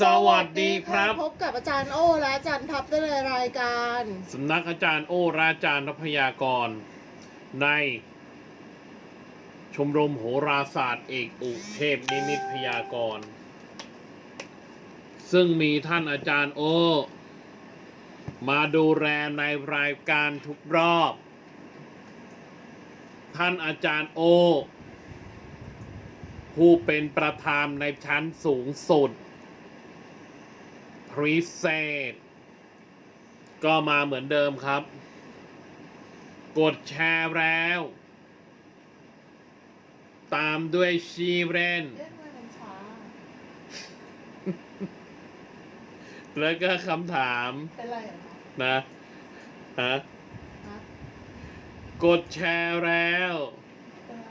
สวัสดีครับ พบกับอาจารย์โอและอาจารย์ทับได้ในรายการสำนักอาจารย์โอราจารย์นพยากร ใน ชมรมโหราศาสตร์เอกอุเทพนิมิตพยากร ซึ่งมีท่านอาจารย์โอ มาดูแลในรายการทุกรอบ ท่านอาจารย์โอ ผู้เป็นประธานในชั้นสูงสุด พริเศษก็มาเหมือนเดิมครับ กดแชร์แล้ว ตามด้วยชีเรนเล่นมาเป็นช้าแล้วก็คำถามเป็นไรเหรอคะนะฮะฮะกดแชร์แล้วเป็นไร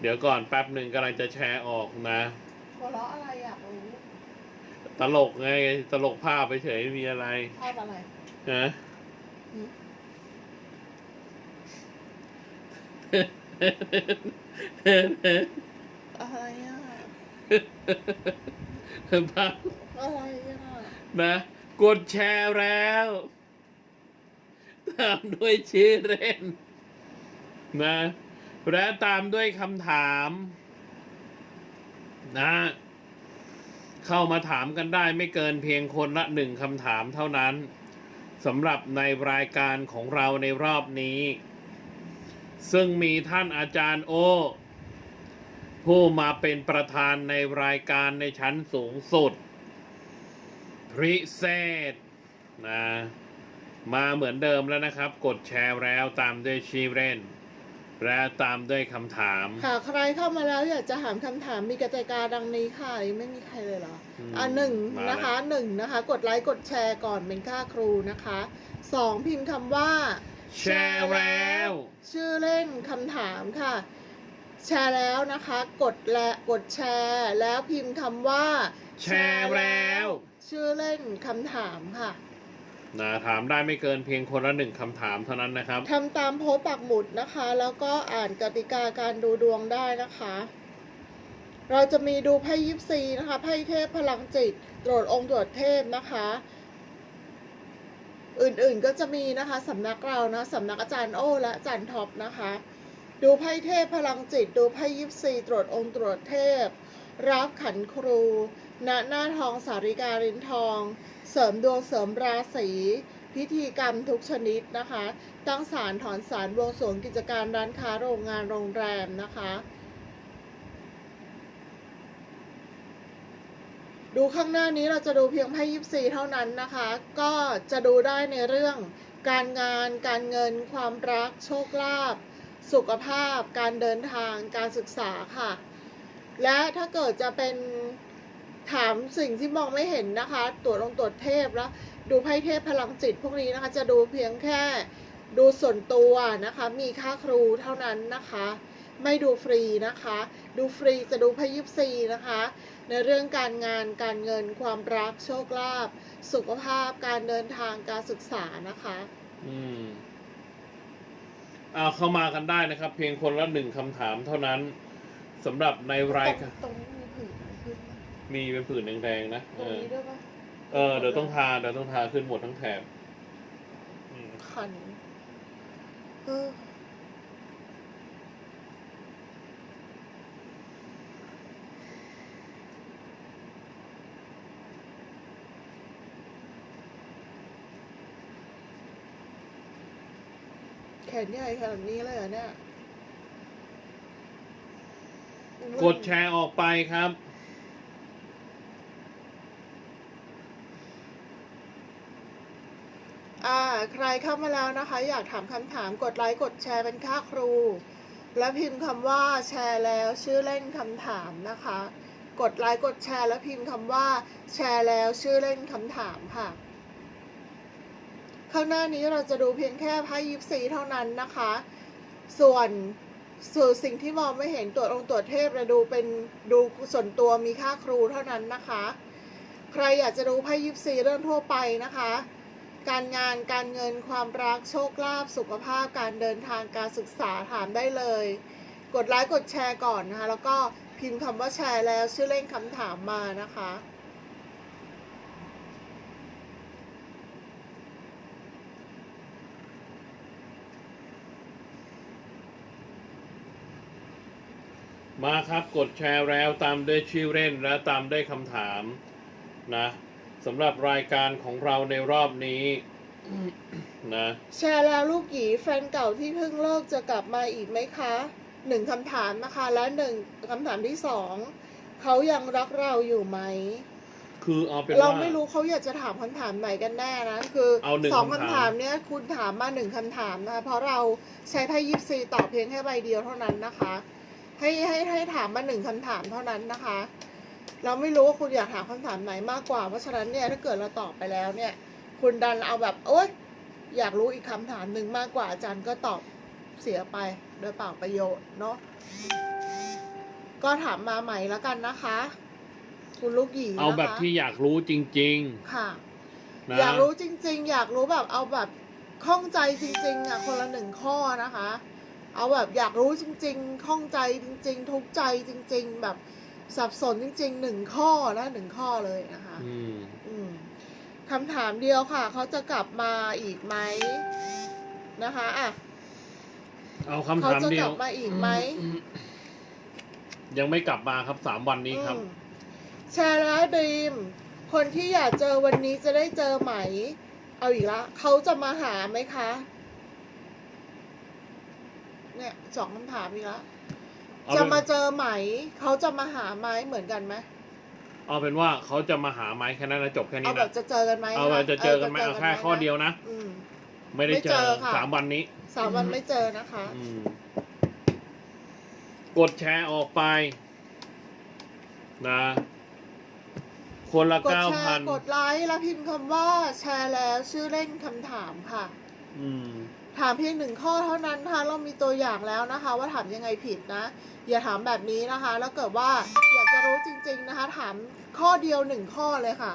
เดี๋ยวก่อนแป๊บหนึ่งกำลังจะแชร์ออกนะหัวเราะอะไรอยากรู้ ตลกไง ตลกภาพไปเฉยไม่มีอะไรภาพอะไรฮะหืมอะไรอะภาพอะไรอะนะ กดแชร์แล้วตามด้วยชื่อเล่นนะ และตามด้วยคำถาม นะ เข้ามาถามกันได้ไม่เกินเพียงคนละหนึ่งคำถามเท่านั้นสำหรับในรายการของเราในรอบนี้ ซึ่งมีท่านอาจารย์โอ ผู้มาเป็นประธานในรายการในชั้นสูงสุด พริเศษนะมาเหมือนเดิมแล้วนะครับ กดแชร์แล้วตามด้วยชีเรน และตามด้วยคำถาม ค่ะใครเข้ามาแล้วอยากจะถามคำถามมีกติกาดังนี้ค่ะยังไม่มีใครเลยเหรออืมอ่าหนึ่งมาแล้ว นะคะหนึ่งนะคะ กดไลค์กดแชร์ก่อนเป็นค่าครูนะคะสองพิมพ์คำว่า แชร์แล้ว ชื่อเล่นคำถามค่ะ แชร์แล้วนะคะ กดและกดแชร์ แล้วพิมพ์คำว่าแชร์แล้ว ชื่อเล่นคำถามค่ะ นะถามได้ไม่เกินเพียงคนละหนึ่งคำถามเท่านั้นนะครับ ทำตามโพสต์ปักหมุดนะคะ แล้วก็อ่านกติกาการดูดวงได้นะคะ เราจะมีดูไพ่ยิปซีนะคะไพ่เทพพลังจิตตรวจองค์ตรวจเทพนะคะ อื่นๆก็จะมีนะคะสำนักเรานะสำนักอาจารย์โอและอาจารย์ท็อปนะคะ ดูไพ่เทพพลังจิต ดูไพ่ยิปซีตรวจองค์ตรวจเทพ รับขันครู ณ หน้าทองสาริกาลินทอง เสริมดวงเสริมราศีพิธีกรรมทุกชนิดนะคะ ตั้งศาลถอนศาลวงสวงกิจการร้านค้าโรงงานโรงแรมนะคะ ดูข้างหน้านี้เราจะดูเพียงไพ่ยิปซีเท่านั้นนะคะ ก็จะดูได้ในเรื่อง การงาน การเงิน ความรัก โชคลาภ สุขภาพ การเดินทาง การศึกษาค่ะ และถ้าเกิดจะเป็นถามสิ่งที่มองไม่เห็นนะคะ ตรวจลงตรวจเทพแล้ว ดูไพ่เทพพลังจิตพวกนี้นะคะ จะดูเพียงแค่ดูส่วนตัวนะคะ มีค่าครูเท่านั้นนะคะ ไม่ดูฟรีนะคะ ดูฟรีจะดูไพ่ยิปซีนะคะ ในเรื่องการงานการเงินความรักโชคลาภสุขภาพการเดินทางการศึกษานะคะ อืมเอาเข้ามากันได้นะครับ เพียงคนละหนึ่งคำถามเท่านั้น สำหรับในรายการตรงนี้มีผื่นอะไรขึ้นไหมมีเป็นผื่นแดงๆนะตรงนี้ด้วยปะเออเดี๋ยวต้องทาเดี๋ยวต้องทาขึ้นหมดทั้งแถบอืมคันเออแขนใหญ่ขนาดนี้เลยเหรอเนี่ย กดแชร์ออกไปครับ อ่า ใครเข้ามาแล้วนะคะ อยากถามคำถามกดไลค์กดแชร์เป็นค่าครู แล้วพิมพ์คำว่าแชร์แล้วชื่อเล่นคำถามนะคะ กดไลค์กดแชร์แล้วพิมพ์คำว่า แชร์แล้วชื่อเล่นคำถามค่ะ ข้างหน้านี้เราจะดูเพียงแค่ไพ่ยิปซีเท่านั้นนะคะ ส่วน ส่วนสิ่งที่มองไม่เห็นตรวจองค์ตรวจเทพเราดูเป็นดูส่วนตัวมีค่าครูเท่านั้นนะคะ ใครอยากจะดูไพ่ยิปซีเรื่องทั่วไปนะคะ การงานการเงินความรักโชคลาภสุขภาพการเดินทางการศึกษาถามได้เลย กดไลค์กดแชร์ก่อนนะคะ แล้วก็พิมพ์คำว่าแชร์แล้วชื่อเล่นคำถามมานะคะ มาครับกดแชร์แล้วตามด้วยชื่อเล่นและตามด้วยคำถามนะสำหรับรายการของเราในรอบนี้ นะ แชร์แล้วลูกหยีแฟนเก่าที่เพิ่งเลิกจะกลับมาอีกไหมคะหนึ่งคำถามนะคะ และหนึ่งคำถามที่สองเขายังรักเราอยู่ไหม คือเอาเป็นเราว่า ไม่รู้เขาอยากจะถามคำถามไหนกันแน่นะ คือเอาหนึ่งสองคำถามคำถามเนี้ยคุณถามมาหนึ่งคำถามนะคะเพราะเราใช้ไพ่ยิปซีตอบเพียงแค่ใบเดียวเท่านั้นนะคะ ให้ให้ให้ถามมาหนึ่งคำถามเท่านั้นนะคะ เราไม่รู้ว่าคุณอยากถามคำถามไหนมากกว่า เพราะฉะนั้นเนี่ยถ้าเกิดเราตอบไปแล้วเนี่ย คุณดันเอาแบบโอ๊ยอยากรู้อีกคำถามหนึ่งมากกว่าอาจารย์ก็ตอบเสียไปโดยเปล่าประโยชน์เนาะก็ถามมาใหม่แล้วกันนะคะ คุณลูกหยีเอาแบบนะคะที่อยากรู้จริงค่ะๆนะ อยากรู้จริง ๆ อยากรู้แบบเอาแบบข้องใจจริง ๆอะคนละหนึ่งข้อนะคะ เอาแบบอยากรู้จริงๆข้องใจจริง ๆ ทุกข์ใจจริง ๆ แบบสับสนจริงๆหนึ่งข้อนะหนึ่งข้อเลยนะคะอืมอืมคำถามเดียวค่ะ เขาจะกลับมาอีกไหมนะคะอะเอาคำเขาถามจะเดีกยลัวบมาอีกไหมยังไม่กลับมาครับสามวันนี้ครับอืมแชร์แล้วดีมคนที่อยากเจอวันนี้จะได้เจอไหม เอาอีกละเขาจะมาหาไหมคะ เนี่ยสองคำถามอีกละเอาจะเป็นมาเจอไหม เขาจะมาหาไหมเหมือนกันไหมเอาเป็นว่าเขาจะมาหาไหมแค่นั้นนะจบแค่เอานี้แบบนะจะเจอกันไหมเอาแบบจะเจอกันไหมจะเอาแค่ข้อเดียวนะ อืม ไม่ได้ไม่เจเจออค่ะ สามวันนี้ สามวันไม่เจอนะคะ อืม กดแชร์ออกไป นะ คนละกดเก้าแชพันร์กดไลค์แล้วพิมพ์คำว่าแชร์แล้วชื่อเล่นคำถามค่ะ อืม ถามเพียงหนึ่งข้อเท่านั้นนะคะเรามีตัวอย่างแล้วนะคะ ว่าถามยังไงผิดนะ อย่าถามแบบนี้นะคะ แล้วเกิดว่าอยากจะรู้จริง ๆนะคะ ถามข้อเดียวหนึ่งข้อเลยค่ะ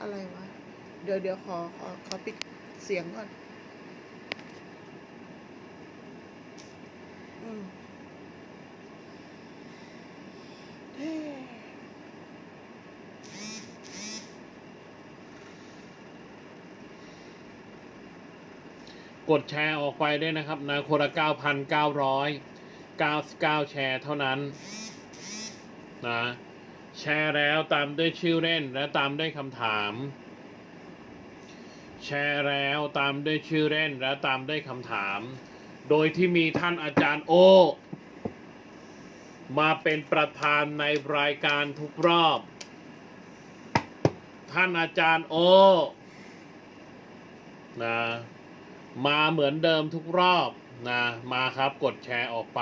อะไรวะเดี๋ยวเดี๋ยวขอขอขอปิดเสียงก่อนอืม กดแชร์ออกไปด้วยนะครับนะคนละเก้าพันเก้าร้อยเก้าเก้าแชร์เท่านั้นนะแชร์แล้วตามด้วยชื่อเล่นและตามด้วยคำถาม แชร์แล้วตามด้วยชื่อเล่นและตามด้วยคำถาม โดยที่มีท่านอาจารย์โอ มาเป็นประธานในรายการทุกรอบ ท่านอาจารย์โอนะ มาเหมือนเดิมทุกรอบนะมาครับกดแชร์ออกไป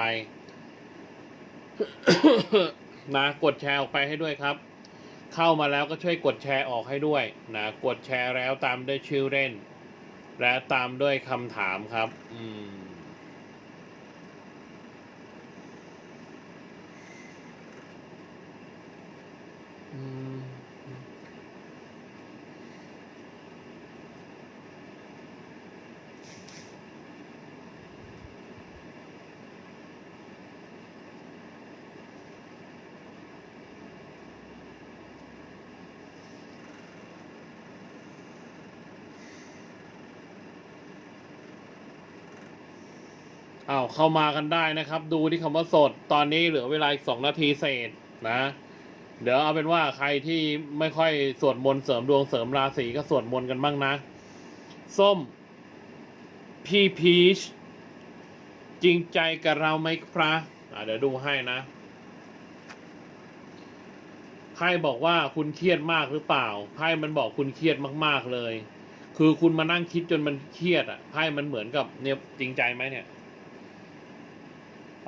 นะกดแชร์ออกไปให้ด้วยครับ เข้ามาแล้วก็ช่วยกดแชร์ออกให้ด้วยนะกดแชร์แล้วตามด้วยชื่อเล่น และตามด้วยคำถามครับ อืม อ้าวเข้ามากันได้นะครับ ดูที่คำว่าสดตอนนี้เหลือเวลาอีกสองนาทีเศษนะ เดี๋ยวเอาเป็นว่าใครที่ไม่ค่อยสวดมนต์เสริมดวงเสริมราศีก็สวดมนต์กันบ้างนะ ส้ม พี่พีช จริงใจกับเราไหมครับอะเดี๋ยวดูให้นะไพ่บอกว่าคุณเครียดมากหรือเปล่าไพ่มันบอกคุณเครียดมาก ๆเลย คือคุณมานั่งคิดจนมันเครียดอะไพ่มันเหมือนกับเนี่ยจริงใจไหมเนี่ย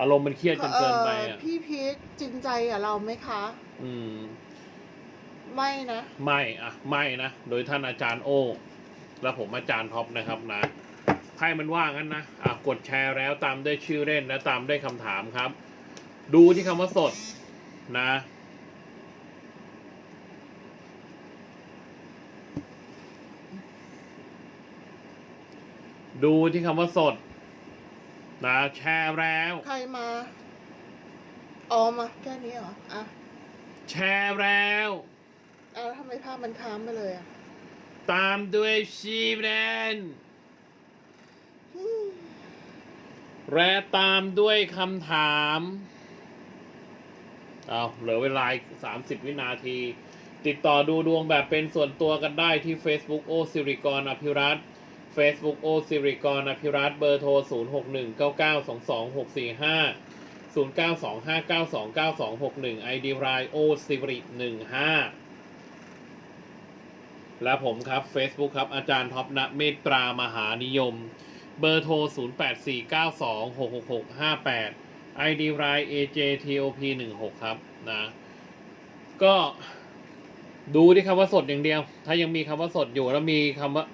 อารมณ์มันเครียดจนเกินไปอะพี่พีคจริงใจกับเราไหมคะ อืม ไม่นะ ไม่อะไม่นะ โดยท่านอาจารย์โอและผมอาจารย์ท็อปนะครับนะไพ่มันว่างั้นนะอะกดแชร์แล้วตามด้วยชื่อเล่นและตามด้วยคำถามครับ ดูที่คำว่าสดนะ ดูที่คำว่าสด นะแชร์แล้ว ใครมาอ๋อมาแค่นี้เหรอ อะ แชร์แล้วเอาแล้วทำไมภาพมันค้างไปเลยอะตามด้วยชีแรนและตามด้วยคำถาม เอาเหลือเวลาสามสิบวินาที ติดต่อดูดวงแบบเป็นส่วนตัวกันได้ที่ Facebook โอสิริกรอภิรัตน์ Facebook โอสิริกรอภิรัตเบอร์โทร 0 6 1 9 9 2 2 6 4 5 0 9 2 5 9 2 9 2 6 1 ID รายโอสิริ15 และผมครับ Facebook ครับ อาจารย์ท็อปณเมตตรามหานิยม เบอร์โทร 0 8 4 9 2 6 6 6 5 8 ID ราย AJTOP 16 ครับนะ ก็ดูที่คำว่าสดอย่างเดียว ถ้ายังมีคำว่าสดอยู่แล้วมีคำว่า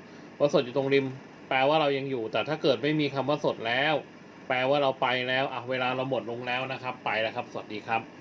ว่าสดอยู่ตรงริม แปลว่าเรายังอยู่ แต่ถ้าเกิดไม่มีคำว่าสดแล้ว แปลว่าเราไปแล้วอะเวลาเราหมดลงแล้วนะครับ ไปแล้วครับ สวัสดีครับ